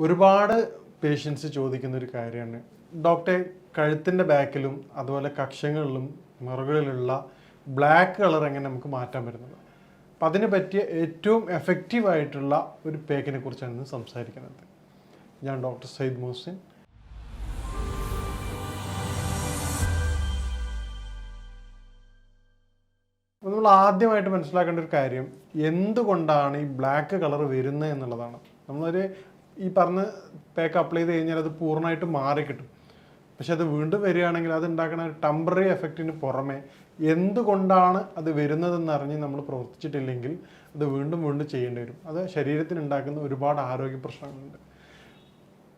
ഒരുപാട് പേഷ്യൻസ് ചോദിക്കുന്ന ഒരു കാര്യമാണ്. ഡോക്ടറെ കഴുത്തിന്റെ ബാക്കിലും അതുപോലെ കക്ഷങ്ങളിലും മുറകളിലുള്ള ബ്ലാക്ക് കളർ എങ്ങനെ നമുക്ക് മാറ്റാൻ പറ്റുന്നത്? അപ്പം അതിന് പറ്റിയ ഏറ്റവും എഫക്റ്റീവ് ആയിട്ടുള്ള ഒരു പേക്കിനെ കുറിച്ചാണ് സംസാരിക്കുന്നത്. ഞാൻ ഡോക്ടർ സയ്യിദ് മോഹസിൻ. നമ്മൾ ആദ്യമായിട്ട് മനസ്സിലാക്കേണ്ട ഒരു കാര്യം എന്തുകൊണ്ടാണ് ഈ ബ്ലാക്ക് കളർ വരുന്നത് എന്നുള്ളതാണ്. നമ്മളൊരു ഈ പറഞ്ഞ പാക്ക് അപ്ലൈ ചെയ്ത് കഴിഞ്ഞാൽ അത് പൂർണമായിട്ട് മാറി കിട്ടും. പക്ഷെ അത് വീണ്ടും വരികയാണെങ്കിൽ അത് ഉണ്ടാക്കുന്ന ഒരു ടെമ്പററി എഫക്റ്റിന് പുറമെ എന്തുകൊണ്ടാണ് അത് വരുന്നതെന്ന് അറിഞ്ഞ് നമ്മൾ പ്രവർത്തിച്ചിട്ടില്ലെങ്കിൽ അത് വീണ്ടും വീണ്ടും ചെയ്യേണ്ടി വരും. അത് ശരീരത്തിന് ഉണ്ടാക്കുന്ന ഒരുപാട് ആരോഗ്യ പ്രശ്നങ്ങളുണ്ട്.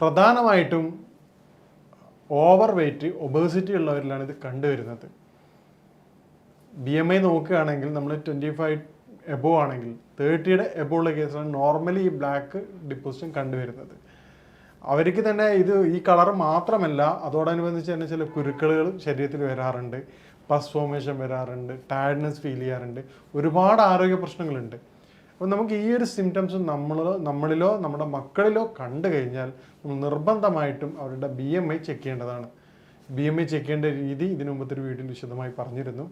പ്രധാനമായിട്ടും ഓവർ വെയ്റ്റ് ഒബേസിറ്റി ഉള്ളവരിലാണ് ഇത് കണ്ടുവരുന്നത്. ബി എം ഐ നോക്കുകയാണെങ്കിൽ നമ്മൾ ട്വന്റി ഫൈവ് എബോ ആണെങ്കിൽ തേർട്ടിയുടെ എബോ ഉള്ള കേസാണ് നോർമലി ഈ ബ്ലാക്ക് ഡിപ്പോസിഷൻ കണ്ടുവരുന്നത്. അവർക്ക് തന്നെ ഇത് ഈ കളർ മാത്രമല്ല അതോടനുബന്ധിച്ച് തന്നെ ചില കുരുക്കളുകൾ ശരീരത്തിൽ വരാറുണ്ട് പസ് ഫോമേഷൻ വരാറുണ്ട് ടയർഡ്നെസ് ഫീൽ ചെയ്യാറുണ്ട് ഒരുപാട് ആരോഗ്യ പ്രശ്നങ്ങളുണ്ട്. അപ്പോൾ നമുക്ക് ഈ ഒരു സിംറ്റംസ് നമ്മളിലോ നമ്മളിലോ നമ്മുടെ മക്കളിലോ കണ്ടു കഴിഞ്ഞാൽ നമ്മൾ നിർബന്ധമായിട്ടും അവരുടെ ബി എം ഐ ചെക്ക് ചെയ്യേണ്ടതാണ്. ബി എം ഐ ചെക്ക് ചെയ്യേണ്ട രീതി ഇതിനു മുമ്പത്തെ ഒരു വീഡിയോയിൽ വിശദമായി പറഞ്ഞിരുന്നു.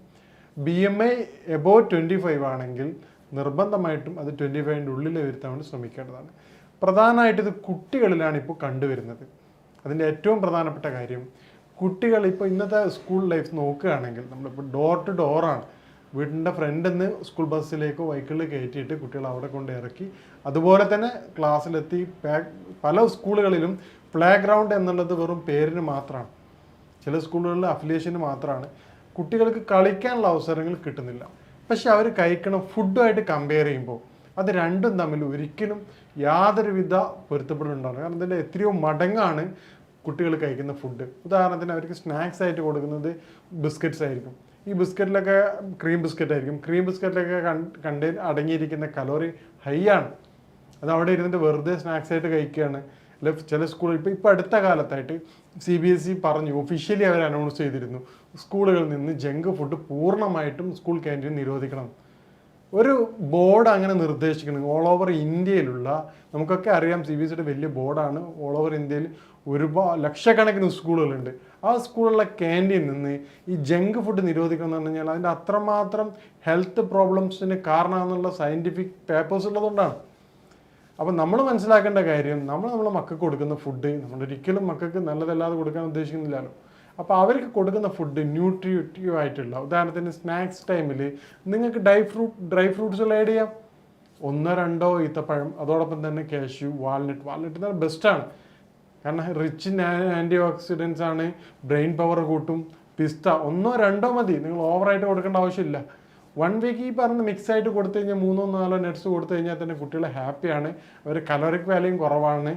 B M I above twenty five ആണെങ്കിൽ നിർബന്ധമായിട്ടും അത് ട്വന്റി ഫൈവിന്റെ ഉള്ളിൽ വരുത്താൻ വേണ്ടി ശ്രമിക്കേണ്ടതാണ്. പ്രധാനമായിട്ട് ഇത് കുട്ടികളിലാണ് ഇപ്പോൾ കണ്ടുവരുന്നത്. അതിന്റെ ഏറ്റവും പ്രധാനപ്പെട്ട കാര്യം കുട്ടികൾ ഇപ്പോൾ ഇന്നത്തെ സ്കൂൾ ലൈഫ് നോക്കുകയാണെങ്കിൽ നമ്മളിപ്പോൾ ഡോർ ടു ഡോറാണ് വീടിന്റെ ഫ്രണ്ടിൽ നിന്ന് സ്കൂൾ ബസ്സിലേക്കോ വൈക്കിളിൽ കയറ്റിയിട്ട് കുട്ടികൾ അവിടെ കൊണ്ട് ഇറക്കി അതുപോലെ തന്നെ ക്ലാസ്സിലെത്തി പല സ്കൂളുകളിലും പ്ലേ ഗ്രൗണ്ട് എന്നുള്ളത് വെറും പേരിന് മാത്രമാണ്. ചില സ്കൂളുകളിൽ അഫിലിയേഷന് മാത്രമാണ്. കുട്ടികൾക്ക് കളിക്കാനുള്ള അവസരങ്ങൾ കിട്ടുന്നില്ല. പക്ഷെ അവർ കഴിക്കണ ഫുഡുമായിട്ട് കമ്പയർ ചെയ്യുമ്പോൾ അത് രണ്ടും തമ്മിൽ ഒരിക്കലും യാതൊരുവിധ പൊരുത്തപ്പെടുന്നുണ്ടാവില്ല. കാരണം ഇതിന്റെ എത്രയോ മടങ്ങാണ് കുട്ടികൾ കഴിക്കുന്ന ഫുഡ് ഉദാഹരണത്തിന് അവർക്ക് സ്നാക്സ് ആയിട്ട് കൊടുക്കുന്നത് ബിസ്ക്കറ്റ്സ് ആയിരിക്കും. ഈ ബിസ്ക്കറ്റിലൊക്കെ ക്രീം ബിസ്ക്കറ്റ് ആയിരിക്കും. ക്രീം ബിസ്ക്കറ്റിലൊക്കെ കണ്ട് അടങ്ങിയിരിക്കുന്ന കലോറി ഹൈ ആണ്. അത് അവിടെ ഇരുന്നിട്ട് വെറുതെ സ്നാക്സ് ആയിട്ട് കഴിക്കുകയാണ്. അല്ലെ ചില സ്കൂളിൽ ഇപ്പോൾ ഇപ്പോൾ അടുത്ത കാലത്തായിട്ട് സി ബി എസ് ഇ പറഞ്ഞു ഒഫീഷ്യലി അവർ അനൗൺസ് ചെയ്തിരുന്നു. സ്കൂളുകളിൽ നിന്ന് ജങ്ക് ഫുഡ് പൂർണമായിട്ടും സ്കൂൾ ക്യാന്റീൻ നിരോധിക്കണം. ഒരു ബോർഡ് അങ്ങനെ നിർദ്ദേശിക്കണം. ഓൾ ഓവർ ഇന്ത്യയിലുള്ള നമുക്കൊക്കെ അറിയാം സി ബി എസ് സിയുടെ വലിയ ബോർഡാണ് ഓൾ ഓവർ ഇന്ത്യയിൽ ഒരുപാട് ലക്ഷക്കണക്കിന് സ്കൂളുകളുണ്ട്. ആ സ്കൂളിലെ ക്യാന്റീൻ നിന്ന് ഈ ജങ്ക് ഫുഡ് നിരോധിക്കണം എന്ന് പറഞ്ഞു കഴിഞ്ഞാൽ അതിന്റെ അത്രമാത്രം ഹെൽത്ത് പ്രോബ്ലംസിന് കാരണമെന്നുള്ള സയന്റിഫിക് പേപ്പേഴ്സ് ഉള്ളതുകൊണ്ടാണ്. അപ്പം നമ്മൾ മനസ്സിലാക്കേണ്ട കാര്യം നമ്മൾ നമ്മളെ മക്കൾക്ക് കൊടുക്കുന്ന ഫുഡ് നമ്മൾ ഒരിക്കലും മക്കൾക്ക് നല്ലതല്ലാതെ കൊടുക്കാൻ ഉദ്ദേശിക്കുന്നില്ലല്ലോ. അപ്പോൾ അവർക്ക് കൊടുക്കുന്ന ഫുഡ് ന്യൂട്രിയേറ്റീവ് ആയിട്ടുള്ള ഉദാഹരണത്തിന് സ്നാക്സ് ടൈമിൽ നിങ്ങൾക്ക് ഡ്രൈ ഫ്രൂട്ട് ഡ്രൈ ഫ്രൂട്ട്സുകൾ ആഡ് ചെയ്യാം. ഒന്നോ രണ്ടോ ഈത്തപ്പഴം അതോടൊപ്പം തന്നെ കാഷ്യൂ വാൾനട്ട് വാൾനട്ട് തന്നെ ബെസ്റ്റാണ് കാരണം റിച്ച് ആന്റി ഓക്സിഡൻസ് ആണ് ബ്രെയിൻ പവർ കൂട്ടും പിസ്ത ഒന്നോ രണ്ടോ മതി. നിങ്ങൾ ഓവറായിട്ട് കൊടുക്കേണ്ട ആവശ്യമില്ല. വൺ വീക്ക് ഈ പറഞ്ഞ് മിക്സ് ആയിട്ട് കൊടുത്തു കഴിഞ്ഞാൽ മൂന്നോ നാലോ നട്ട്സ് കൊടുത്തു കഴിഞ്ഞാൽ തന്നെ കുട്ടികൾ ഹാപ്പിയാണ് അവർ കലോറിക് വാല്യൂം കുറവാണ്.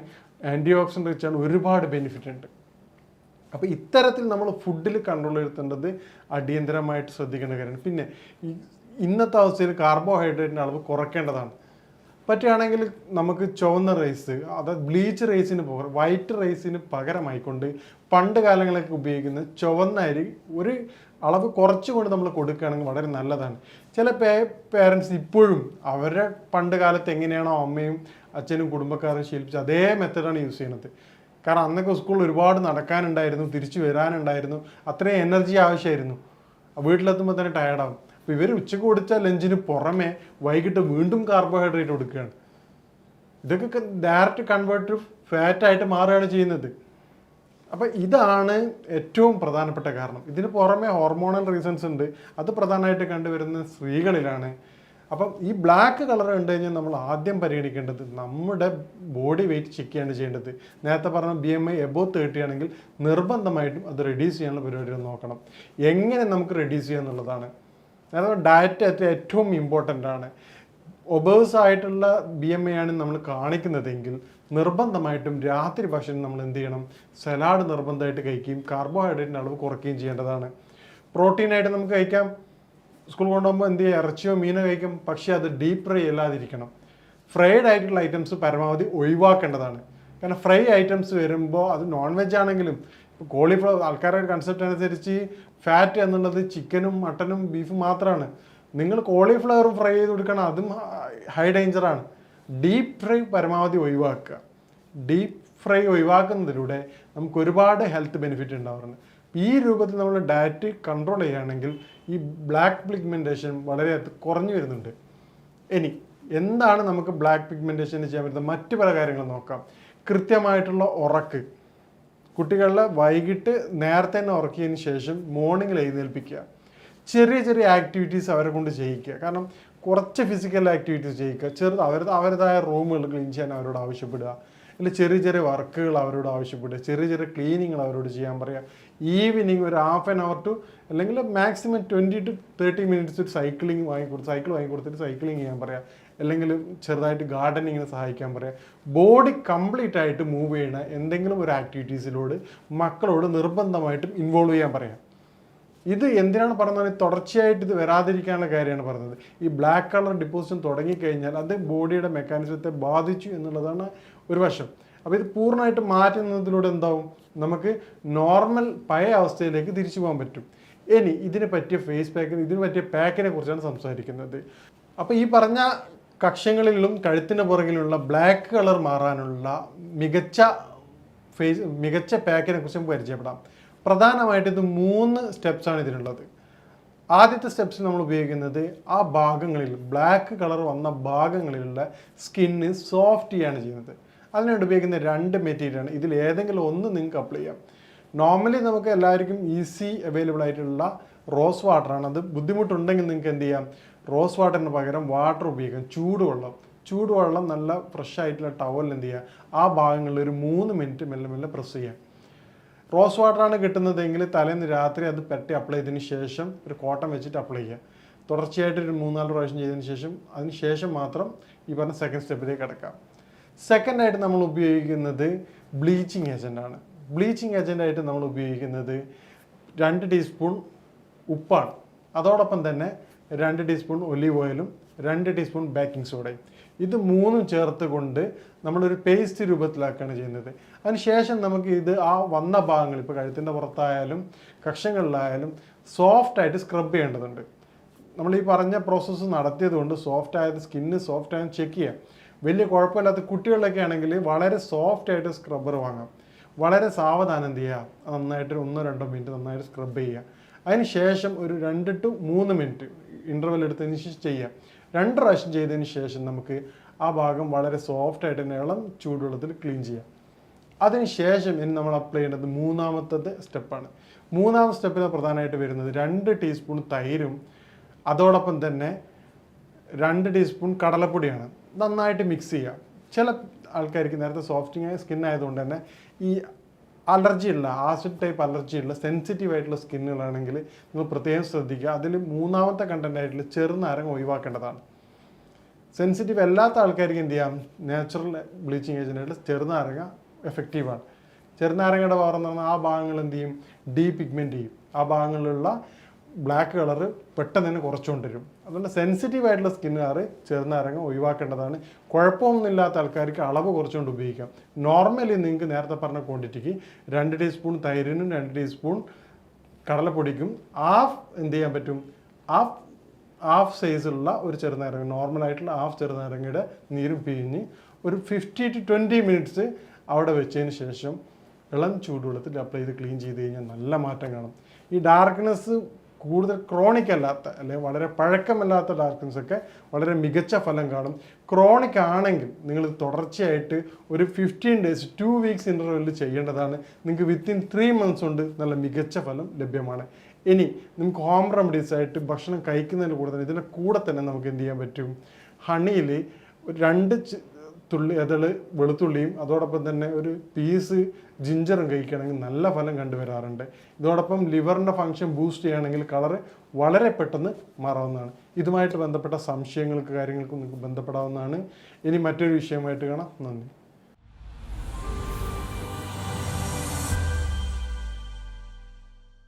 ആന്റി ഓക്സിഡൻ റിച്ചാണ് ഒരുപാട് ബെനിഫിറ്റ് ഉണ്ട്. അപ്പോൾ ഇത്തരത്തിൽ നമ്മൾ ഫുഡിൽ കൺട്രോൾ വരുത്തേണ്ടത് അടിയന്തരമായിട്ട് ശ്രദ്ധിക്കേണ്ട കാര്യമാണ്. പിന്നെ ഇന്നത്തെ അവസ്ഥയിൽ കാർബോഹൈഡ്രേറ്റിന്റെ അളവ് കുറയ്ക്കേണ്ടതാണ്. പറ്റുകയാണെങ്കിൽ നമുക്ക് ചുവന്ന റൈസ് അതായത് ബ്ലീച്ച് റൈസിന് പകരം വൈറ്റ് റൈസിന് പകരമായിക്കൊണ്ട് പണ്ട് കാലങ്ങളൊക്കെ ഉപയോഗിക്കുന്ന ചുവന്ന അരി ഒരു അളവ് കുറച്ചുകൊണ്ട് നമ്മൾ കൊടുക്കുകയാണെങ്കിൽ വളരെ നല്ലതാണ്. ചില പേ പേരൻസ് ഇപ്പോഴും അവരുടെ പണ്ട് കാലത്ത് എങ്ങനെയാണോ അമ്മയും അച്ഛനും കുടുംബക്കാരും ശീലിപ്പിച്ച അതേ മെത്തഡാണ് യൂസ് ചെയ്യുന്നത്. കാരണം അന്നൊക്കെ സ്കൂളിൽ ഒരുപാട് നടക്കാനുണ്ടായിരുന്നു തിരിച്ചു വരാനുണ്ടായിരുന്നു. അത്രയും എനർജി ആവശ്യമായിരുന്നു. വീട്ടിലെത്തുമ്പോൾ തന്നെ ടയർഡാവും അപ്പോൾ ഇവർ ഉച്ചയ്ക്ക് കൊടുത്ത ലഞ്ചിന് പുറമെ വൈകിട്ട് വീണ്ടും കാർബോഹൈഡ്രേറ്റ് കൊടുക്കുകയാണ്. ഇതൊക്കെ ഡയറക്റ്റ് കൺവേർട്ട് ഫാറ്റ് ആയിട്ട് മാറുകയാണ് ചെയ്യുന്നത്. അപ്പോൾ ഇതാണ് ഏറ്റവും പ്രധാനപ്പെട്ട കാരണം. ഇതിന് പുറമെ ഹോർമോണൽ റീസൺസ് ഉണ്ട്. അത് പ്രധാനമായിട്ട് കണ്ടുവരുന്ന സ്ത്രീകളിലാണ് അപ്പം ഈ ബ്ലാക്ക് കളർ കണ്ടു കഴിഞ്ഞാൽ നമ്മൾ ആദ്യം പരിഗണിക്കേണ്ടത് നമ്മുടെ ബോഡി വെയിറ്റ് ചെക്ക് ചെയ്യാണ് ചെയ്യേണ്ടത്. നേരത്തെ പറഞ്ഞ B M I above thirty ആണെങ്കിൽ നിർബന്ധമായിട്ടും അത് റെഡ്യൂസ് ചെയ്യാനുള്ള പരിപാടികൾ നോക്കണം. എങ്ങനെ നമുക്ക് റെഡ്യൂസ് ചെയ്യുക എന്നുള്ളതാണ്. നേരത്തെ ഡയറ്റ് ഏറ്റവും ഇമ്പോർട്ടന്റ് ആണ്. ഒബേഴ്സ് ആയിട്ടുള്ള ബി എം ഐ ആണ് നമ്മൾ കാണിക്കുന്നതെങ്കിൽ നിർബന്ധമായിട്ടും രാത്രി ഭക്ഷണം നമ്മൾ എന്ത് ചെയ്യണം? സലാഡ് നിർബന്ധമായിട്ട് കഴിക്കുകയും കാർബോഹൈഡ്രേറ്റിന്റെ അളവ് കുറയ്ക്കുകയും ചെയ്യേണ്ടതാണ്. പ്രോട്ടീനായിട്ട് നമുക്ക് കഴിക്കാം. സ്കൂൾ കൊണ്ടുപോകുമ്പോൾ എന്ത് ചെയ്യുക ഇറച്ചിയോ മീനോ കഴിക്കും. പക്ഷേ അത് ഡീപ്പ് ഫ്രൈ അല്ലാതിരിക്കണം. ഫ്രൈഡ് ആയിട്ടുള്ള ഐറ്റംസ് പരമാവധി ഒഴിവാക്കേണ്ടതാണ്. കാരണം ഫ്രൈ ഐറ്റംസ് വരുമ്പോൾ അത് നോൺ വെജ് ആണെങ്കിലും കോളിഫ്ലവർ ആൾക്കാരുടെ കൺസെപ്റ്റ് അനുസരിച്ച് ഫാറ്റ് എന്നുള്ളത് ചിക്കനും മട്ടനും ബീഫും മാത്രമാണ് നിങ്ങൾ കോളിഫ്ലവർ ഫ്രൈ ചെയ്ത് കൊടുക്കണം അതും ഹൈ ഡേഞ്ചറാണ് ഡീപ്പ് ഫ്രൈ പരമാവധി ഒഴിവാക്കുക. ഡീപ്പ് ഫ്രൈ ഒഴിവാക്കുന്നതിലൂടെ നമുക്ക് ഒരുപാട് ഹെൽത്ത് ബെനിഫിറ്റ് ഉണ്ടാവാറുണ്ട്. ഈ രൂപത്തിൽ നമ്മൾ ഡയറ്റ് കൺട്രോൾ ചെയ്യുകയാണെങ്കിൽ ഈ ബ്ലാക്ക് പിഗ്മെന്റേഷൻ വളരെ കുറഞ്ഞു വരുന്നുണ്ട്. ഇനി എന്താണ് നമുക്ക് ബ്ലാക്ക് പിഗ്മെന്റേഷന് ചെയ്യാൻ പറ്റുന്നത്? മറ്റു പല കാര്യങ്ങൾ നോക്കാം. കൃത്യമായിട്ടുള്ള ഉറക്ക്. കുട്ടികളെ വൈകിട്ട് നേരത്തെ തന്നെ ഉറക്കിയതിന് ശേഷം മോർണിംഗിൽ എഴുന്നേൽപ്പിക്കുക. ചെറിയ ചെറിയ ആക്ടിവിറ്റീസ് അവരെ കൊണ്ട് ചെയ്യിക്കുക. കാരണം കുറച്ച് ഫിസിക്കൽ ആക്ടിവിറ്റീസ് ചെയ്യിക്കുക. ചെറുത് അവർ അവരുടേതായ റൂമുകൾ ക്ലീൻ ചെയ്യാൻ അവരോട് ആവശ്യപ്പെടുക. അല്ലെങ്കിൽ ചെറിയ ചെറിയ വർക്കുകൾ അവരോട് ആവശ്യപ്പെടുക. ചെറിയ ചെറിയ ക്ലീനിങ്ങൾ അവരോട് ചെയ്യാൻ പറയുക. ഈവനിങ് ഒരു ഹാഫ് ആൻ അവർ ടു അല്ലെങ്കിൽ maximum twenty to thirty minutes ഒരു സൈക്ലിംഗ് വാങ്ങിക്കൊടുത്ത് സൈക്കിൾ വാങ്ങിക്കൊടുത്തിട്ട് സൈക്ലിംഗ് ചെയ്യാൻ പറയാം. അല്ലെങ്കിൽ ചെറുതായിട്ട് ഗാർഡനിങ്ങിന് സഹായിക്കാൻ പറയാം. ബോഡി കംപ്ലീറ്റ് ആയിട്ട് മൂവ് ചെയ്യണ എന്തെങ്കിലും ഒരു ആക്ടിവിറ്റീസിലോട് മക്കളോട് നിർബന്ധമായിട്ടും ഇൻവോൾവ് ചെയ്യാൻ പറയാം. ഇത് എന്തിനാണ് പറയുന്നത് തുടർച്ചയായിട്ട് ഇത് വരാതിരിക്കാനുള്ള കാര്യമാണ് പറഞ്ഞത്. ഈ ബ്ലാക്ക് കളർ ഡിപ്പോസിഷൻ തുടങ്ങിക്കഴിഞ്ഞാൽ അത് ബോഡിയുടെ മെക്കാനിസത്തെ ബാധിച്ചു എന്നുള്ളതാണ് ഒരു വശം. അപ്പോൾ ഇത് പൂർണമായിട്ട് മാറ്റുന്നതിലൂടെ എന്താവും? നമുക്ക് നോർമൽ പഴയ അവസ്ഥയിലേക്ക് തിരിച്ചു പോകാൻ പറ്റും. ഇനി ഇതിന് പറ്റിയ ഫേസ് പാക്കിന് ഇതിന് പറ്റിയ പാക്കിനെ കുറിച്ചാണ് സംസാരിക്കുന്നത്. അപ്പോൾ ഈ പറഞ്ഞ കക്ഷങ്ങളിലും കഴുത്തിന് പുറകിലുള്ള ബ്ലാക്ക് കളർ മാറാനുള്ള മികച്ച ഫേസ് മികച്ച പാക്കിനെ കുറിച്ച് നമുക്ക് പരിചയപ്പെടാം. പ്രധാനമായിട്ട് ഇത് മൂന്ന് സ്റ്റെപ്സാണ് ഇതിനുള്ളത് ആദ്യത്തെ സ്റ്റെപ്സ് നമ്മൾ ഉപയോഗിക്കുന്നത് ആ ഭാഗങ്ങളിൽ ബ്ലാക്ക് കളർ വന്ന ഭാഗങ്ങളിലുള്ള സ്കിന്ന് സോഫ്റ്റ് ചെയ്യാണ് ചെയ്യുന്നത്. അതിനുവേണ്ടി ഉപയോഗിക്കുന്ന രണ്ട് മെറ്റീരിയലാണ് ഇതിൽ ഏതെങ്കിലും ഒന്ന് നിങ്ങൾക്ക് അപ്ലൈ ചെയ്യാം. നോർമലി നമുക്ക് എല്ലാവർക്കും ഈസി അവൈലബിൾ ആയിട്ടുള്ള റോസ് വാട്ടറാണ് അത് ബുദ്ധിമുട്ടുണ്ടെങ്കിൽ നിങ്ങൾക്ക് എന്ത് ചെയ്യാം? റോസ് വാട്ടറിന് പകരം വാട്ടർ ഉപയോഗിക്കാം. ചൂടുവെള്ളം ചൂടുവെള്ളം നല്ല ഫ്രഷ് ആയിട്ടുള്ള ടവലിൽ എന്ത് ചെയ്യുക ആ ഭാഗങ്ങളിൽ ഒരു മൂന്ന് മിനിറ്റ് മെല്ലെ മെല്ലെ പ്രസ് ചെയ്യാം. റോസ് വാട്ടറാണ് കിട്ടുന്നതെങ്കിൽ തലേന്ന് രാത്രി അത് പെട്ടി അപ്ലൈ ചെയ്തതിന് ശേഷം ഒരു കോട്ടൺ വെച്ചിട്ട് അപ്ലൈ ചെയ്യുക തുടർച്ചയായിട്ട് ഒരു മൂന്നാൽ പ്രാവശ്യം ചെയ്തതിന് ശേഷം അതിന് ശേഷം മാത്രം ഈ പറഞ്ഞ സെക്കൻഡ് സ്റ്റെപ്പിലേക്ക് കിടക്കാം. സെക്കൻഡായിട്ട് നമ്മൾ ഉപയോഗിക്കുന്നത് ബ്ലീച്ചിങ് ഏജന്റാണ് ബ്ലീച്ചിങ് ഏജന്റായിട്ട് നമ്മൾ ഉപയോഗിക്കുന്നത് രണ്ട് ടീസ്പൂൺ ഉപ്പാണ്. അതോടൊപ്പം തന്നെ രണ്ട് ടീസ്പൂൺ ഒലീവ് ഓയിലും രണ്ട് ടീസ്പൂൺ ബേക്കിംഗ് സോഡയും ഇത് മൂന്നും ചേർത്ത് കൊണ്ട് നമ്മളൊരു പേസ്റ്റ് രൂപത്തിലാക്കുകയാണ് ചെയ്യുന്നത്. അതിനുശേഷം നമുക്ക് ഇത് ആ വന്ന ഭാഗങ്ങൾ ഇപ്പോൾ കഴുത്തിന്റെ പുറത്തായാലും കക്ഷങ്ങളിലായാലും സോഫ്റ്റായിട്ട് സ്ക്രബ് ചെയ്യേണ്ടതുണ്ട്. നമ്മൾ ഈ പറഞ്ഞ പ്രോസസ്സ് നടത്തിയത് കൊണ്ട് സോഫ്റ്റ് ആയത് സ്കിന്ന് സോഫ്റ്റ് ചെക്ക് ചെയ്യാം. വലിയ കുഴപ്പമില്ലാത്ത കുട്ടികളിലൊക്കെ ആണെങ്കിൽ വളരെ സോഫ്റ്റ് ആയിട്ട് സ്ക്രബ്ബർ വാങ്ങാം. വളരെ സാവധാനം എന്ത് ചെയ്യുക? നന്നായിട്ട് ഒന്നോ രണ്ടോ മിനിറ്റ് നന്നായിട്ട് സ്ക്രബ് ചെയ്യുക. അതിന് ശേഷം ഒരു രണ്ട് ടു മൂന്ന് മിനിറ്റ് ഇന്റർവെൽ എടുത്തതിന് ശേഷം ചെയ്യുക. രണ്ട് പ്രാവശ്യം ചെയ്തതിന് ശേഷം നമുക്ക് ആ ഭാഗം വളരെ സോഫ്റ്റ് ആയിട്ട് ഇളം ചൂടുവെള്ളത്തിൽ ക്ലീൻ ചെയ്യാം അതിന് ശേഷം ഇനി നമ്മൾ അപ്ലൈ ചെയ്യേണ്ടത് മൂന്നാമത്തെ സ്റ്റെപ്പാണ് മൂന്നാമത്തെ സ്റ്റെപ്പിൽ പ്രധാനമായിട്ട് വരുന്നത് രണ്ട് ടീസ്പൂൺ തൈരും അതോടൊപ്പം തന്നെ രണ്ട് ടീസ്പൂൺ കടലപ്പൊടിയാണ്. നന്നായിട്ട് മിക്സ് ചെയ്യുക ചില ആൾക്കാർക്ക് നേരത്തെ സോഫ്റ്റിങ് സ്കിൻ ആയതുകൊണ്ട് തന്നെ ഈ അലർജി ഉള്ള ആസിഡ് ടൈപ്പ് അലർജി ഉള്ള സെൻസിറ്റീവ് ആയിട്ടുള്ള സ്കിന്നുകളാണെങ്കിൽ നിങ്ങൾ പ്രത്യേകം ശ്രദ്ധിക്കുക. അതിൽ മൂന്നാമത്തെ കണ്ടന്റ് ആയിട്ടുള്ള ചെറുനാരങ്ങ ഒഴിവാക്കേണ്ടതാണ്. സെൻസിറ്റീവ് അല്ലാത്ത ആൾക്കാർക്ക് എന്ത് ചെയ്യാം? നാച്ചുറൽ ബ്ലീച്ചിങ് ഏജന്റായിട്ട് ചെറുനാരങ്ങ എഫക്റ്റീവാണ് ചെറുനാരങ്ങയുടെ പവർ എന്ന് പറഞ്ഞാൽ ആ ഭാഗങ്ങൾ എന്ത് ചെയ്യും? ഡീ പിഗ്മെന്റ് ചെയ്യും. ആ ഭാഗങ്ങളിലുള്ള ബ്ലാക്ക് കളറ് പെട്ടെന്ന് തന്നെ കുറച്ചുകൊണ്ടിരും അതുകൊണ്ട് സെൻസിറ്റീവ് ആയിട്ടുള്ള സ്കിന്നുകാർ ചെറുനാരങ്ങ ഒഴിവാക്കേണ്ടതാണ്. കുഴപ്പമൊന്നുമില്ലാത്ത ആൾക്കാർക്ക് അളവ് കുറച്ചുകൊണ്ട് ഉപയോഗിക്കാം. നോർമലി നിങ്ങൾക്ക് നേരത്തെ പറഞ്ഞ ക്വാണ്ടിറ്റിക്ക് രണ്ട് ടീസ്പൂൺ തൈരിനും രണ്ട് ടീസ്പൂൺ കടലപ്പൊടിക്കും ഹാഫ് എന്ത് ചെയ്യാൻ പറ്റും? ഹാഫ് ഹാഫ് സൈസുള്ള ഒരു ചെറുനാരങ്ങ നോർമൽ ആയിട്ടുള്ള ഹാഫ് ചെറുനാരങ്ങയുടെ നീരും പിഴിഞ്ഞ് ഒരു ഫിഫ്റ്റി ടു ട്വന്റി മിനിറ്റ്സ് അവിടെ വെച്ചതിന് ശേഷം ഇളം ചൂടുവെള്ളത്തിൽ അപ്ലൈ ചെയ്ത് ക്ലീൻ ചെയ്ത് കഴിഞ്ഞാൽ നല്ല മാറ്റം കാണും. ഈ ഡാർക്ക്നെസ് കൂടുതൽ ക്രോണിക് അല്ലാത്ത അല്ലെങ്കിൽ വളരെ പഴക്കമല്ലാത്ത ഡാർക്കിൻസൊക്കെ വളരെ മികച്ച ഫലം കാണും. ക്രോണിക് ആണെങ്കിൽ നിങ്ങൾ തുടർച്ചയായിട്ട് ഒരു ഫിഫ്റ്റീൻ ഡേയ്സ് ടു വീക്സ് ഇന്റർവെല്ലിൽ ചെയ്യേണ്ടതാണ്. നിങ്ങൾക്ക് വിത്തിൻ ത്രീ മന്ത്സ് കൊണ്ട് നല്ല മികച്ച ഫലം ലഭ്യമാണ്. ഇനി നമുക്ക് ഹോം റെമഡീസ് ആയിട്ട് ഭക്ഷണം കഴിക്കുന്നതിന് കൂടെ തന്നെ ഇതിന്റെ കൂടെ തന്നെ നമുക്ക് എന്ത് ചെയ്യാൻ പറ്റും? ഹണിയിൽ രണ്ട് തുള്ളി അതൾ വെളുത്തുള്ളിയും അതോടൊപ്പം തന്നെ ഒരു പീസ് ജിഞ്ചറും കഴിക്കുകയാണെങ്കിൽ നല്ല ഫലം കണ്ടുവരാറുണ്ട്. ഇതോടൊപ്പം ലിവറിന്റെ ഫങ്ഷൻ ബൂസ്റ്റ് ചെയ്യുകയാണെങ്കിൽ കളറ് വളരെ പെട്ടെന്ന് മാറാവുന്നതാണ്. ഇതുമായിട്ട് ബന്ധപ്പെട്ട സംശയങ്ങൾക്ക് കാര്യങ്ങൾക്കും നിങ്ങൾക്ക് ബന്ധപ്പെടാവുന്നതാണ്. ഇനി മറ്റൊരു വിഷയമായിട്ട് കാണാം. നന്ദി.